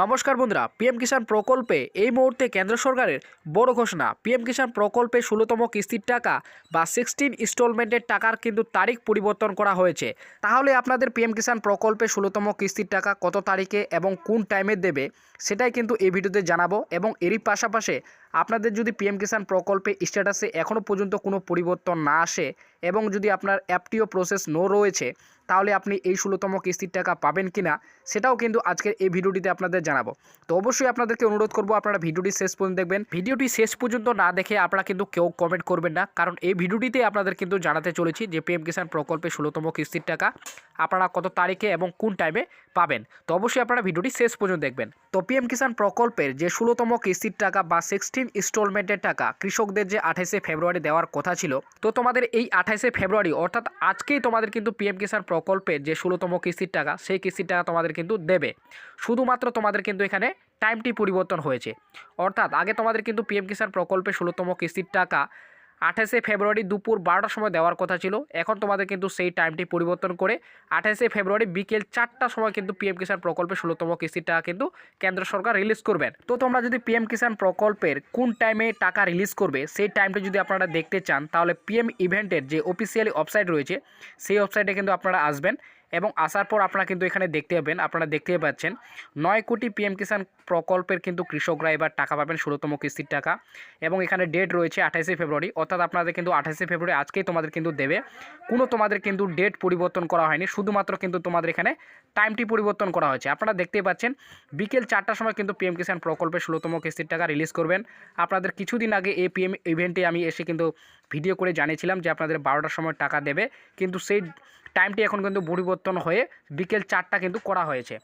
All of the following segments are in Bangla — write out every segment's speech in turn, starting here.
নমস্কার বন্ধুরা পিএম কিষাণ প্রকল্পে এই মুহূর্তে কেন্দ্র সরকারের বড় ঘোষণা। পিএম কিষাণ প্রকল্পে ষোলোতম কিস্তির টাকা বা সিক্সটিন ইনস্টলমেন্টের টাকার কিন্তু তারিখ পরিবর্তন করা হয়েছে। তাহলে আপনাদের পিএম কিষাণ প্রকল্পে ষোলোতম কিস্তির টাকা কত তারিখে এবং কোন টাইমে দেবে, সেটাই কিন্তু এই ভিডিওতে জানাব এবং এরই পাশাপাশি আপনাদের যদি পিএম কিষাণ প্রকল্পে স্ট্যাটাসে এখনও পর্যন্ত কোনো পরিবর্তন না আসে এবং যদি আপনার অ্যাপটিও প্রসেস নো রয়েছে তাহলে আপনি এই ষোলোতম কিস্তির টাকা পাবেন কি না সেটাও কিন্তু আজকের এই ভিডিওটিতে আপনাদের জানাব। তো অবশ্যই আপনাদেরকে অনুরোধ করব আপনারা ভিডিওটি শেষ পর্যন্ত দেখবেন। ভিডিওটি শেষ পর্যন্ত না দেখে আপনারা কিন্তু কেউ কমেন্ট করবেন না, কারণ এই ভিডিওটিতে আপনাদের কিন্তু জানাতে চলেছি যে পিএম কিষাণ প্রকল্পে ষোলোতম কিস্তির টাকা আপনারা কত তারিখে এবং কোন টাইমে পাবেন। তো অবশ্যই আপনারা ভিডিওটি শেষ পর্যন্ত দেখবেন। তো পিএম কিষাণ প্রকল্পের যে ষোলোতম কিস্তির টাকা বা সিক্সটিন ইনস্টলমেন্টের টাকা কৃষকদের যে আঠাইশে ফেব্রুয়ারি দেওয়ার কথা ছিল, তো তোমাদের এই আঠাইশে ফেব্রুয়ারি অর্থাৎ আজকেই তোমাদের কিন্তু পিএম কিষাণ প্রকল্পের যে ষোলোতম কিস্তির টাকা, সেই কিস্তির টাকা তোমাদের কিন্তু দেবে। শুধুমাত্র তোমাদের কিন্তু এখানে টাইমটি পরিবর্তন হয়েছে। অর্থাৎ আগে তোমাদের কিন্তু পিএম কিষাণ প্রকল্পে ষোলোতম কিস্তির টাকা আঠাশে ফেব্রুয়ারি দুপুর বারোটার সময় দেওয়ার কথা ছিল। এখন তোমাদের কিন্তু সেই টাইমটি পরিবর্তন করে আঠাশে ফেব্রুয়ারি বিকেল চারটার সময় কিন্তু পিএম কিষাণ প্রকল্পে ষোলোতম কিস্তির টাকা কিন্তু কেন্দ্র সরকার রিলিজ করবেন। তো তোমরা যদি পিএম কিষাণ প্রকল্পের কোন টাইমে টাকা রিলিজ করবে, সেই টাইমটা যদি আপনারা দেখতে চান, তাহলে পিএম ইভেন্টের যে অফিসিয়ালি ওয়েবসাইট রয়েছে, সেই ওয়েবসাইটে কিন্তু আপনারা আসবেন। এবং আসার পর আপনারা কিন্তু এখানে দেখতে পাবেন, আপনারা দেখতে পাচ্ছেন নয় কোটি পিএম কিষাণ প্রকল্পের কিন্তু কৃষকরা এবার টাকা পাবেন, ষোলোতম কিস্তির টাকা। এবং এখানে ডেট রয়েছে আঠাশে ফেব্রুয়ারি, অর্থাৎ আপনাদের কিন্তু আঠাশে ফেব্রুয়ারি আজকেই তোমাদের কিন্তু দেবে। কোনো তোমাদের কিন্তু ডেট পরিবর্তন করা হয়নি, শুধুমাত্র কিন্তু তোমাদের এখানে টাইমটি পরিবর্তন করা হয়েছে। আপনারা দেখতেই পাচ্ছেন বিকেল চারটার সময় কিন্তু পিএম কিষাণ প্রকল্পের ষোলোতম কিস্তির টাকা রিলিজ করবেন। আপনাদের কিছুদিন আগে এই পিএম ইভেন্টে আমি এসে কিন্তু ভিডিও করে জানিয়েছিলাম যে আপনাদের বারোটার সময় টাকা দেবে, কিন্তু সেই টাইমটি এখন কিন্তু পরিবর্তন হয়ে বিকেল চারটা কিন্তু করা হয়েছে।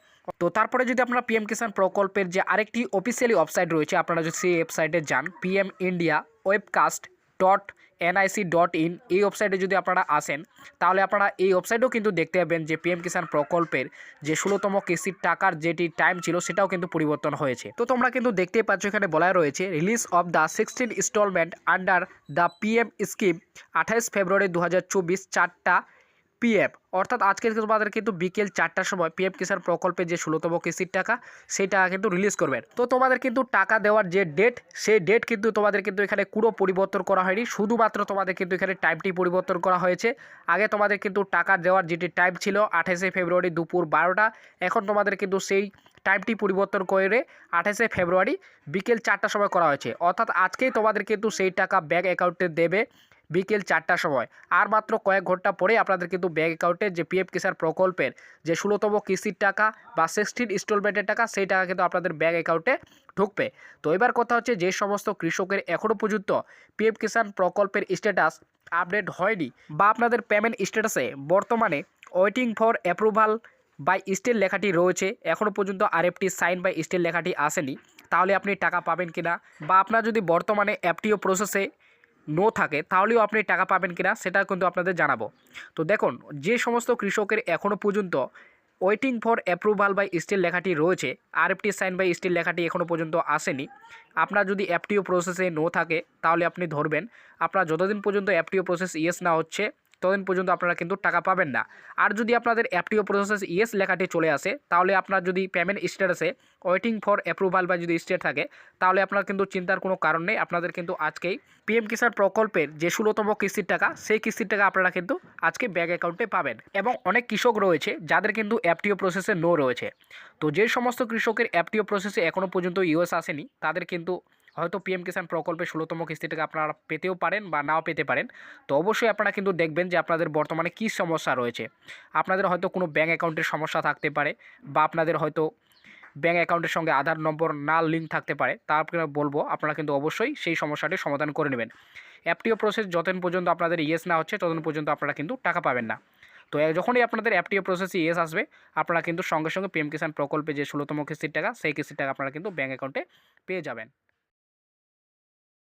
তো তারপরে যদি আপনারা পিএম কিষাণ প্রকল্পের যে আরেকটি অফিসিয়ালি ওয়েবসাইট রয়েছে, আপনারা যদি সেই ওয়েবসাইটে যান PM India webcast dot NIC dot in এই ওয়েবসাইটে যদি আপনারা আসেন, তাহলে আপনারা এই ওয়েবসাইটেও কিন্তু দেখতে পাবেন যে পিএম কিষাণ প্রকল্পের যে ষোলোতম কিস্তির টাকার যেটি টাইম ছিল, সেটাও কিন্তু পরিবর্তন হয়েছে। তো তোমরা কিন্তু দেখতেই পাচ্ছ, এখানে বলা রয়েছে release of the sixteen installment under the PM scheme আঠাইশ ফেব্রুয়ারি দু হাজার চব্বিশ চারটা পিএফ, অর্থাৎ আজকে তোমাদের কিন্তু বিকেল চারটার সময় পিএফ কিষাণ প্রকল্পে যে ষোলোতম কিস্তির টাকা সেই টাকা কিন্তু রিলিজ করবেন। তো তোমাদের কিন্তু টাকা দেওয়ার যে ডেট সেই ডেট কিন্তু তোমাদের কিন্তু এখানে কোনো পরিবর্তন করা হয়নি। শুধুমাত্র তোমাদের কিন্তু এখানে টাইমটি পরিবর্তন করা হয়েছে। আগে তোমাদের কিন্তু টাকা দেওয়ার যেটি টাইম ছিল আঠাশে ফেব্রুয়ারি দুপুর বারোটা, এখন তোমাদের কিন্তু সেই টাইমটি পরিবর্তন করে আঠাশে ফেব্রুয়ারি বিকেল চারটার সময় করা হয়েছে। অর্থাৎ আজকেই তোমাদের কিন্তু সেই টাকা ব্যাঙ্ক অ্যাকাউন্টে দেবে। বিকেল চারটার সময়। আর মাত্র কয়েক ঘণ্টা পরে আপনাদের কিন্তু ব্যাঙ্ক অ্যাকাউন্টে যে পিএফ কিষাণ প্রকল্পের যে ষোলোতম কিস্তির টাকা বা সিক্সটিন ইনস্টলমেন্টের টাকা, সেই টাকা কিন্তু আপনাদের ব্যাঙ্ক অ্যাকাউন্টে ঢুকবে। তো এবার কথা হচ্ছে যে সমস্ত কৃষকের এখনও পর্যন্ত পিএফ কিষাণ প্রকল্পের স্ট্যাটাস আপডেট হয়নি বা আপনাদের পেমেন্ট স্ট্যাটাসে বর্তমানে waiting for approval by still লেখাটি রয়েছে। এখনও পর্যন্ত আর আরএফটি সাইন বাই স্টিল লেখাটি আসেনি। তাহলে আপনি টাকা পাবেন কিনা? বা আপনার যদি বর্তমানে অ্যাপটিও প্রসেসে নো থাকে, তাহলেও আপনি টাকা পাবেন কিনা সেটা কিন্তু আপনাদের জানাব। তো দেখুন, যে সমস্ত কৃষকের এখনও পর্যন্ত waiting for approval by still লেখাটি রয়েছে আরএফটি সাইন বাই স্টিল লেখাটি এখনও পর্যন্ত আসেনি। আপনার যদি অ্যাপটিও প্রসেসে নো থাকে, তাহলে আপনি ধরবেন। আপনার যতদিন পর্যন্ত অ্যাপটিও প্রসেস ইয়েস না হচ্ছে ততদিন পর্যন্ত আপনারা কিন্তু টাকা পাবেন না। আর যদি আপনাদের অ্যাপটিও প্রসেস ইয়েস লেখাটি চলে আসে, তাহলে আপনার যদি পেমেন্ট স্ট্যাটাসে ওয়েটিং ফর অ্যাপ্রুভাল বা যদি স্টেট থাকে, তাহলে আপনার কিন্তু চিন্তার কোনো কারণ নেই। আপনাদের কিন্তু আজকেই পিএম কিষাণ প্রকল্পের যে ষোলোতম কিস্তির টাকা, সেই কিস্তির টাকা আপনারা কিন্তু আজকে ব্যাঙ্ক অ্যাকাউন্টে পাবেন। এবং অনেক কৃষক রয়েছে, যাদের কিন্তু অ্যাপটিও প্রসেসে নো রয়েছে। তো যে সমস্ত কৃষকের অ্যাপটিও প্রসেসে এখনও পর্যন্ত ইউএস আসেনি, তাদের কিন্তু হয়তো পিএম কিষাণ প্রকল্পে ষোলোতম কিস্তি টাকা আপনারা পেতেও পারেন বা নাও পেতে পারেন। তো অবশ্যই আপনারা কিন্তু দেখবেন যে আপনাদের বর্তমানে কী সমস্যা রয়েছে। আপনাদের হয়তো কোনো ব্যাঙ্ক অ্যাকাউন্টের সমস্যা থাকতে পারে বা আপনাদের হয়তো ব্যাঙ্ক অ্যাকাউন্টের সঙ্গে আধার নম্বর না লিঙ্ক থাকতে পারে। তা আপনারা বলব, আপনারা কিন্তু অবশ্যই সেই সমস্যাটি সমাধান করে নেবেন। অ্যাপটিও প্রসেস যতদিন পর্যন্ত আপনাদের ইয়েস না হচ্ছে, ততদিন পর্যন্ত আপনারা কিন্তু টাকা পাবেন না। তো যখনই আপনাদের অ্যাপটিও প্রসেসে ইয়েস আসবে, আপনারা কিন্তু সঙ্গে সঙ্গে পিএম কিষাণ প্রকল্পে যে ষোলোতম কিস্তির টাকা, সেই কিস্তির টাকা আপনারা কিন্তু ব্যাঙ্ক অ্যাকাউন্টে পেয়ে যাবেন।